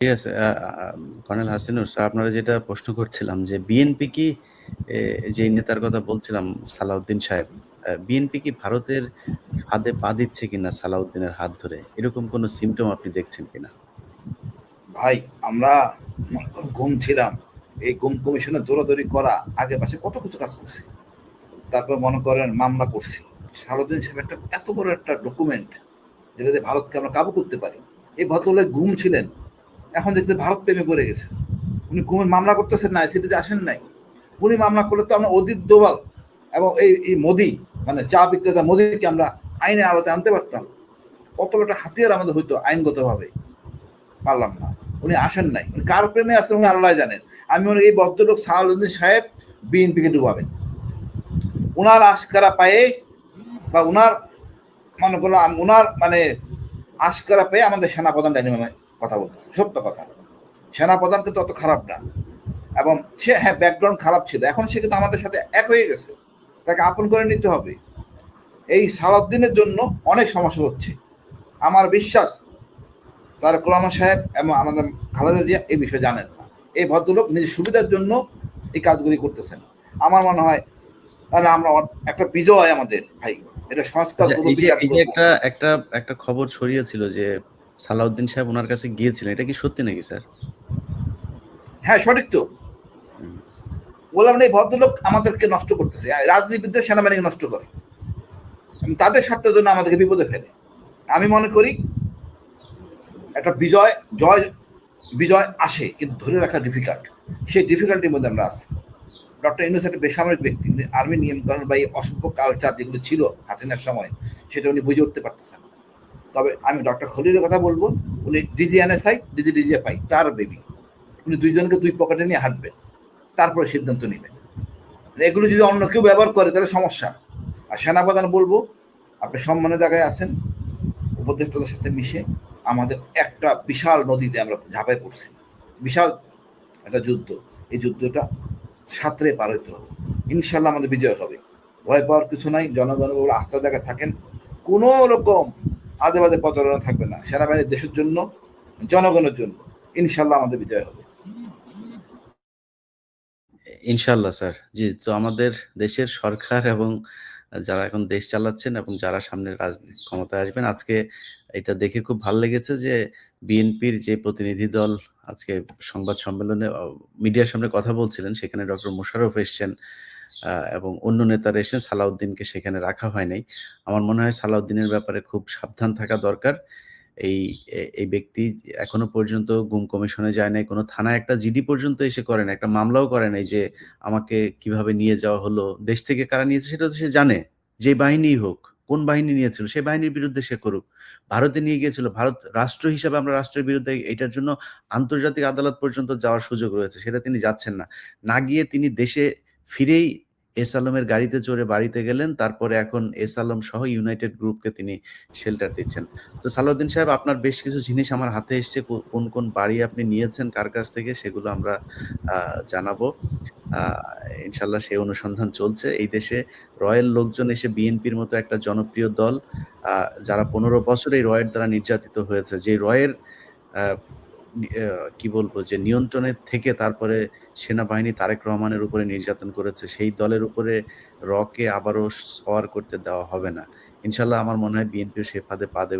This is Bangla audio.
আ কর্নেল হাসিনুর স্যার আপনারা যেটা প্রশ্ন করছিলাম যে বিএনপি কি যেই নেতার কথা বলছিলাম সালাউদ্দিন সাহেব, বিএনপি কি ভারতের ফাঁদে পা দিচ্ছে কিনা সালাউদ্দিনের হাত ধরে? এরকম কোন symptom আপনি দেখছেন কিনা? ভাই আমরা গুম ছিলাম। এই গুম কমিশনে দৌড়াদৌড়ি করা আগে পাশে কত কিছু কাজ করছি। তারপর মনে করেন মামলা করছি। সালাউদ্দিন সাহেব একটা এত বড় একটা ডকুমেন্ট যেটা দিয়ে ভারতকে আমরা কাবু করতে পারি। এই ভদ্রলোক ঘুম ছিলেন। এখন দেখতে ভারত প্রেমে পড়ে গেছেন। উনি গুমের মামলা করতেছেন না, আইসিটিতে আসেন নাই। উনি মামলা করলে তো আমরা অদিত দোভাল এবং এই এই মোদি মানে চা বিক্রেতা মোদিকে আমরা আইনের আওতায় আনতে পারতাম। কত একটা হাতিয়ার আমাদের হইতো আইনগতভাবে। পারলাম না। উনি আসেন নাই। উনি কার প্রেমে আছেন উনি আল্লাহ জানেন। আমি মনে এই ভদ্রলোক সালাউদ্দিন সাহেব বিএনপিকে ডুবাবেন। উনার আশকারা পায়ে বা উনার মনে করলাম ওনার মানে আশকারা পেয়ে আমাদের সেনাপ্রধান ডাইনামে কথা বলতেছে সত্য কথা। সেনাপ্রধান কিন্তু অত খারাপ না। এবং সে হ্যাঁ ব্যাকগ্রাউন্ড খারাপ ছিল এখন সে কিন্তু আমাদের সাথে এক হয়ে গেছে। তাকে আপন করে নিতে হবে। এই সালাউদ্দিনের জন্য অনেক সমস্যা হচ্ছে। আমার বিশ্বাস তার কোরআন সাহেব এবং আমাদের খালেদা জিয়া এই বিষয়ে জানেন না। এই ভদ্রলোক নিজের সুবিধার জন্য এই কাজগুলি করতেছেন। আমার মনে হয় তাহলে আমরা একটা বিজয় আমাদের ভাই। এটা সংস্কার আচ্ছা, একটা একটা খবর ছড়িয়েছিল যে সালাউদ্দিন সাহেব ওনার কাছে গিয়েছিলেন। এটা কি সত্যি নাকি স্যার? হ্যাঁ সঠিক তো বললাম না, এই ভদ্রলোক আমাদেরকে নষ্ট করতেছে রাজনীতিবিদদের সেনাবাহিনীকে নষ্ট করে তাদের স্বার্থের জন্য আমাদেরকে বিপদে ফেলে আমি মনে করি একটা বিজয়, জয়, বিজয় আসে, কিন্তু ধরে রাখা ডিফিকাল্ট সেই ডিফিকাল্টির মধ্যে আমরা আছি ডক্টর ইনুস একটা বেসামরিক ব্যক্তি, উনি আর্মি নিয়ন্ত্রণ বা এই অসভ্য কালচার যেগুলো ছিল হাসিনার সময়, সেটা উনি বুঝে উঠতে পারতেছেন। তবে আমি ডক্টর খলিলের কথা বলব, উনি ডিজি এনএসআই ডিজি পাই তার বেবি। উনি দুইজনকে দুই পকেটে নিয়ে হাঁটবেন, তারপরে সিদ্ধান্ত নেবেন। এগুলো যদি অন্য কেউ ব্যবহার করে, তাহলে সমস্যা। আর সেনাপ্রধান বলব, আপনি সম্মানের জায়গায় আছেন, উপদেষ্টাদের সাথে মিশে আমাদের একটা বিশাল নদীতে আমরা ঝাঁপায় পড়ছি। বিশাল একটা যুদ্ধ। এই যুদ্ধটা সাঁতরে পার হইতে হবে। ইনশাল্লাহ আমাদের বিজয় হবে। ভয় পাওয়ার কিছু নাই, জনগণ আস্থা জায়গায় থাকেন। কোনো রকম আদে বাদে প্রচারণা থাকবে না। সেনাবাহিনীর দেশের জন্য জনগণের জন্য। ইনশাল্লাহ আমাদের বিজয় হবে। ইনশাল্লাহ স্যার। জি, তো আমাদের দেশের সরকার এবং যারা এখন দেশ চালাচ্ছেন এবং যারা সামনে রাজনীতি ক্ষমতায় আসবেন আজকে এটা দেখে খুব ভালো লেগেছে যে বিএনপির যে প্রতিনিধি দল আজকে সংবাদ সম্মেলনে মিডিয়ার সামনে কথা বলছিলেন সেখানে ডক্টর মোশাররফ এসছেন। এবং অন্য নেতারা এসে সালাউদ্দিনকে সেখানে রাখা হয় নাই। আমার মনে হয় সালাউদ্দিনের ব্যাপারে খুব সাবধান থাকা দরকার। এই এই ব্যক্তি এখনও পর্যন্ত গুম কমিশনে যায় নাই। কোনো থানায় একটা জিডি পর্যন্ত এসে করে নাই। একটা মামলাও করে নাই যে আমাকে কীভাবে নিয়ে যাওয়া হলো। দেশ থেকে কারা নিয়েছে সেটা তো সে জানে। যে বাহিনীই হোক, কোন বাহিনী নিয়েছিল সেই বাহিনীর বিরুদ্ধে সে করুক। ভারতে নিয়ে গিয়েছিল। ভারত রাষ্ট্র হিসাবে আমরা রাষ্ট্রের বিরুদ্ধে এটার জন্য আন্তর্জাতিক আদালত পর্যন্ত যাওয়ার সুযোগ রয়েছে। সেটা তিনি যাচ্ছেন না। না গিয়ে তিনি দেশে ফিরেই এস আলমের গাড়িতে চড়ে বাড়িতে গেলেন। তারপরে এখন এস আলম সহ ইউনাইটেড গ্রুপকে তিনি শেল্টার দিচ্ছেন। তো সালাউদ্দিন সাহেব আপনার বেশ কিছু জিনিস আমার হাতে এসছে। কোন, কোন বাড়ি আপনি নিয়েছেন কার কাছ থেকে সেগুলো আমরা জানাব। আ ইনশাআল্লাহ সেই অনুসন্ধান চলছে। এই দেশে রয়ের লোকজন এসে বিএনপির মতো একটা জনপ্রিয় দল যারা ১৫ বছর এই রয়ের দ্বারা নির্যাতিত হয়েছে। যে রয়ের কি বলব যে নিয়ন্ত্রণের থেকে তারপরে সেনাবাহিনী তারেক রহমানের উপরে নির্যাতন করেছে। সেই দলের উপরে রকে আবারও সওয়ার করতে দেওয়া হবে না। ইনশাল্লাহ আমার মনে হয় বিএনপিও সে ফাঁদে পা দেবে